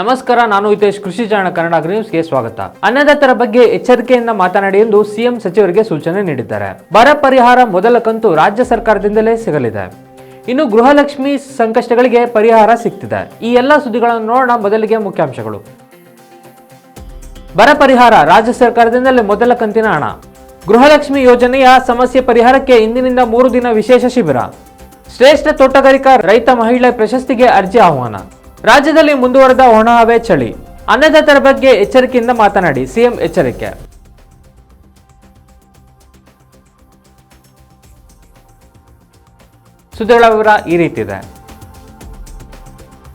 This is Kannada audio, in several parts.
ನಮಸ್ಕಾರ, ನಾನು ಹಿತೇಶ್, ಕೃಷಿ ಜಾಣ ಕನ್ನಡ ನ್ಯೂಸ್ಗೆ ಸ್ವಾಗತ. ಅನ್ನದಾತರ ಬಗ್ಗೆ ಎಚ್ಚರಿಕೆಯಿಂದ ಮಾತನಾಡಿ ಎಂದು ಸಿಎಂ ಸಚಿವರಿಗೆ ಸೂಚನೆ ನೀಡಿದ್ದಾರೆ. ಬರ ಪರಿಹಾರ ಮೊದಲ ಕಂತು ರಾಜ್ಯ ಸರ್ಕಾರದಿಂದಲೇ ಸಿಗಲಿದೆ. ಇನ್ನು ಗೃಹಲಕ್ಷ್ಮಿ ಸಂಕಷ್ಟಗಳಿಗೆ ಪರಿಹಾರ ಸಿಗ್ತಿದೆ. ಈ ಎಲ್ಲ ಸುದ್ದಿಗಳನ್ನು ನೋಡೋಣ, ಮೊದಲಿಗೆ ಮುಖ್ಯಾಂಶಗಳು. ಬರ ಪರಿಹಾರ ರಾಜ್ಯ ಸರ್ಕಾರದಿಂದಲೇ ಮೊದಲ ಕಂತಿನ ಹಣ. ಗೃಹಲಕ್ಷ್ಮಿ ಯೋಜನೆಯ ಸಮಸ್ಯೆ ಪರಿಹಾರಕ್ಕೆ ಇಂದಿನಿಂದ ಮೂರು ದಿನ ವಿಶೇಷ ಶಿಬಿರ. ಶ್ರೇಷ್ಠ ತೋಟಗಾರಿಕಾ ರೈತ ಮಹಿಳೆ ಪ್ರಶಸ್ತಿಗೆ ಅರ್ಜಿ ಆಹ್ವಾನ. ರಾಜ್ಯದಲ್ಲಿ ಮುಂದುವರೆದ ಒಣಹವೆ ಚಳಿ ಅನ್ನದಾತರ ಬಗ್ಗೆ ಎಚ್ಚರಿಕೆಯಿಂದ ಮಾತನಾಡಿ ಸಿಎಂ ಎಚ್ಚರಿಕೆ. ಸುದ್ದಿಗಳ ವಿವರ ಈ ರೀತಿ ಇದೆ.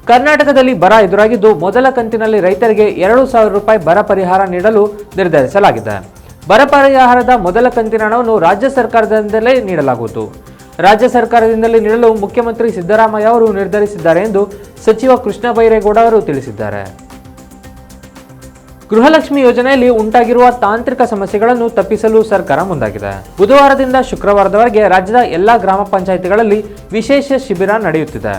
ಕರ್ನಾಟಕದಲ್ಲಿ ಬರ ಎದುರಾಗಿದ್ದು ಮೊದಲ ಕಂತಿನಲ್ಲಿ ರೈತರಿಗೆ ಎರಡು ಸಾವಿರ ರೂಪಾಯಿ ಬರ ಪರಿಹಾರ ನೀಡಲು ನಿರ್ಧರಿಸಲಾಗಿದೆ. ಬರ ಪರಿಹಾರದ ಮೊದಲ ಕಂತಿನ ಹಣವನ್ನು ರಾಜ್ಯ ಸರ್ಕಾರದಿಂದಲೇ ನೀಡಲಾಗುವುದು. ರಾಜ್ಯ ಸರ್ಕಾರದಿಂದಲೇ ನೀಡಲು ಮುಖ್ಯಮಂತ್ರಿ ಸಿದ್ದರಾಮಯ್ಯ ಅವರು ನಿರ್ಧರಿಸಿದ್ದಾರೆ ಎಂದು ಸಚಿವ ಕೃಷ್ಣ ಬೈರೇಗೌಡ ಅವರು ತಿಳಿಸಿದ್ದಾರೆ. ಗೃಹಲಕ್ಷ್ಮಿ ಯೋಜನೆಯಲ್ಲಿ ಉಂಟಾಗಿರುವ ತಾಂತ್ರಿಕ ಸಮಸ್ಯೆಗಳನ್ನು ತಪ್ಪಿಸಲು ಸರ್ಕಾರ ಮುಂದಾಗಿದೆ. ಬುಧವಾರದಿಂದ ಶುಕ್ರವಾರದವರೆಗೆ ರಾಜ್ಯದ ಎಲ್ಲಾ ಗ್ರಾಮ ಪಂಚಾಯಿತಿಗಳಲ್ಲಿ ವಿಶೇಷ ಶಿಬಿರ ನಡೆಯುತ್ತಿದೆ.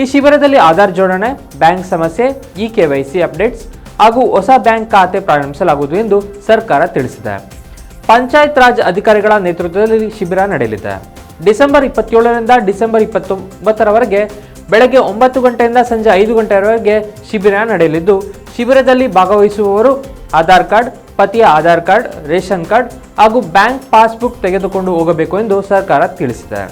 ಈ ಶಿಬಿರದಲ್ಲಿ ಆಧಾರ್ ಜೋಡಣೆ, ಬ್ಯಾಂಕ್ ಸಮಸ್ಯೆ, ಇ ಕೆವೈಸಿ ಅಪ್ಡೇಟ್ಸ್ ಹಾಗೂ ಹೊಸ ಬ್ಯಾಂಕ್ ಖಾತೆ ಪ್ರಾರಂಭಿಸಲಾಗುವುದು ಎಂದು ಸರ್ಕಾರ ತಿಳಿಸಿದೆ. ಪಂಚಾಯತ್ ರಾಜ್ ಅಧಿಕಾರಿಗಳ ನೇತೃತ್ವದಲ್ಲಿ ಶಿಬಿರ ನಡೆಯಲಿದೆ. ಡಿಸೆಂಬರ್ ಇಪ್ಪತ್ತೇಳರಿಂದ ಡಿಸೆಂಬರ್ ಇಪ್ಪತ್ತೊಂಬತ್ತರವರೆಗೆ ಬೆಳಗ್ಗೆ ಒಂಬತ್ತು ಗಂಟೆಯಿಂದ ಸಂಜೆ ಐದು ಗಂಟೆಯವರೆಗೆ ಶಿಬಿರ ನಡೆಯಲಿದ್ದು, ಶಿಬಿರದಲ್ಲಿ ಭಾಗವಹಿಸುವವರು ಆಧಾರ್ ಕಾರ್ಡ್, ಪತಿಯ ಆಧಾರ್ ಕಾರ್ಡ್, ರೇಷನ್ ಕಾರ್ಡ್ ಹಾಗೂ ಬ್ಯಾಂಕ್ ಪಾಸ್ಬುಕ್ ತೆಗೆದುಕೊಂಡು ಹೋಗಬೇಕು ಎಂದು ಸರ್ಕಾರ ತಿಳಿಸಿದೆ.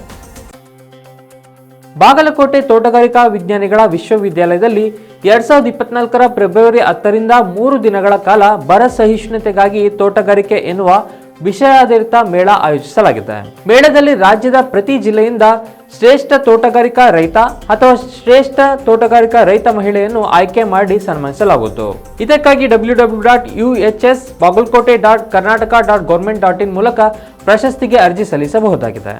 ಬಾಗಲಕೋಟೆ ತೋಟಗಾರಿಕಾ ವಿಜ್ಞಾನಿಗಳ ವಿಶ್ವವಿದ್ಯಾಲಯದಲ್ಲಿ ಎರಡ್ ಸಾವಿರದ ಇಪ್ಪತ್ನಾಲ್ಕರ ಫೆಬ್ರವರಿ ಹತ್ತರಿಂದ ಮೂರು ದಿನಗಳ ಕಾಲ ಬರ ಸಹಿಷ್ಣುತೆಗಾಗಿ ತೋಟಗಾರಿಕೆ ಎನ್ನುವ ವಿಷಯಾಧಾರಿತ ಮೇಳ ಆಯೋಜಿಸಲಾಗಿದೆ. ಮೇಳದಲ್ಲಿ ರಾಜ್ಯದ ಪ್ರತಿ ಜಿಲ್ಲೆಯಿಂದ ಶ್ರೇಷ್ಠ ತೋಟಗಾರಿಕಾ ರೈತ ಅಥವಾ ಶ್ರೇಷ್ಠ ತೋಟಗಾರಿಕಾ ರೈತ ಮಹಿಳೆಯನ್ನು ಆಯ್ಕೆ ಮಾಡಿ ಸನ್ಮಾನಿಸಲಾಗುವುದು. ಇದಕ್ಕಾಗಿ W W dot U H S Bagalkote dot Karnataka dot government dot in ಮೂಲಕ ಪ್ರಶಸ್ತಿಗೆ ಅರ್ಜಿ ಸಲ್ಲಿಸಬಹುದಾಗಿದೆ.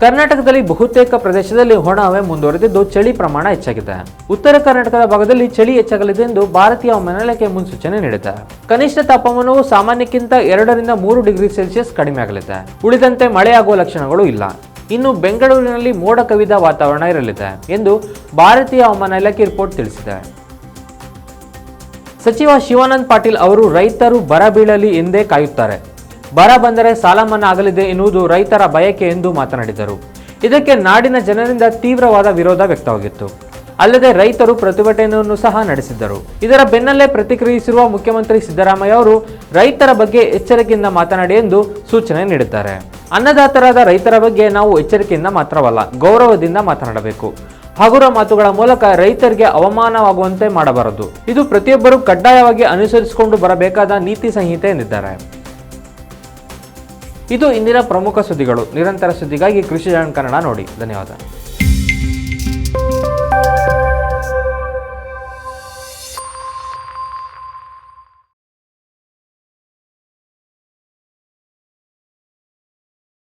ಕರ್ನಾಟಕದಲ್ಲಿ ಬಹುತೇಕ ಪ್ರದೇಶದಲ್ಲಿ ಒಣಹವೆ ಮುಂದುವರೆದಿದ್ದು ಚಳಿ ಪ್ರಮಾಣ ಹೆಚ್ಚಾಗಿದೆ. ಉತ್ತರ ಕರ್ನಾಟಕದ ಭಾಗದಲ್ಲಿ ಚಳಿ ಹೆಚ್ಚಾಗಲಿದೆ ಎಂದು ಭಾರತೀಯ ಹವಾಮಾನ ಮುನ್ಸೂಚನೆ ನೀಡಿದೆ. ಕನಿಷ್ಠ ತಾಪಮಾನವು ಸಾಮಾನ್ಯಕ್ಕಿಂತ ಎರಡರಿಂದ ಮೂರು ಡಿಗ್ರಿ ಸೆಲ್ಸಿಯಸ್ ಕಡಿಮೆಯಾಗಲಿದೆ ಉಳಿದಂತೆ ಮಳೆಯಾಗುವ ಲಕ್ಷಣಗಳು ಇಲ್ಲ. ಇನ್ನು ಬೆಂಗಳೂರಿನಲ್ಲಿ ಮೋಡ ಕವಿದ ವಾತಾವರಣ ಇರಲಿದೆ ಎಂದು ಭಾರತೀಯ ಹವಾಮಾನ ಇಲಾಖೆ ರಿಪೋರ್ಟ್ ತಿಳಿಸಿದೆ. ಸಚಿವ ಶಿವಾನಂದ್ ಪಾಟೀಲ್ ಅವರು ರೈತರು ಬರ ಬೀಳಲಿ ಎಂದೇ ಕಾಯುತ್ತಾರೆ. ಬರ ಬಂದರೆ ಸಾಲ ಮನ್ನಾ ಆಗಲಿದೆ ಎನ್ನುವುದು ರೈತರ ಬಯಕೆ ಎಂದು ಮಾತನಾಡಿದರು. ಇದಕ್ಕೆ ನಾಡಿನ ಜನರಿಂದ ತೀವ್ರವಾದ ವಿರೋಧ ವ್ಯಕ್ತವಾಗಿತ್ತು. ಅಲ್ಲದೆ ರೈತರು ಪ್ರತಿಭಟನೆಯನ್ನು ಸಹ ನಡೆಸಿದ್ದರು. ಇದರ ಬೆನ್ನಲ್ಲೇ ಪ್ರತಿಕ್ರಿಯಿಸಿರುವ ಮುಖ್ಯಮಂತ್ರಿ ಸಿದ್ದರಾಮಯ್ಯ ಅವರು ರೈತರ ಬಗ್ಗೆ ಎಚ್ಚರಿಕೆಯಿಂದ ಮಾತನಾಡಿ ಎಂದು ಸೂಚನೆ ನೀಡಿದ್ದಾರೆ. ಅನ್ನದಾತರಾದ ರೈತರ ಬಗ್ಗೆ ನಾವು ಎಚ್ಚರಿಕೆಯಿಂದ ಮಾತ್ರವಲ್ಲ, ಗೌರವದಿಂದ ಮಾತನಾಡಬೇಕು. ಹಗುರ ಮಾತುಗಳ ಮೂಲಕ ರೈತರಿಗೆ ಅವಮಾನವಾಗುವಂತೆ ಮಾಡಬಾರದು. ಇದು ಪ್ರತಿಯೊಬ್ಬರು ಕಡ್ಡಾಯವಾಗಿ ಅನುಸರಿಸಿಕೊಂಡು ಬರಬೇಕಾದ ನೀತಿ ಸಂಹಿತೆ ಎಂದಿದ್ದಾರೆ. ಇದು ಇಂದಿನ ಪ್ರಮುಖ ಸುದ್ದಿಗಳು. ನಿರಂತರ ಸುದ್ದಿಗಾಗಿ ಕೃಷಿ ಜಾಣ ಕನ್ನಡ ನೋಡಿ. ಧನ್ಯವಾದ.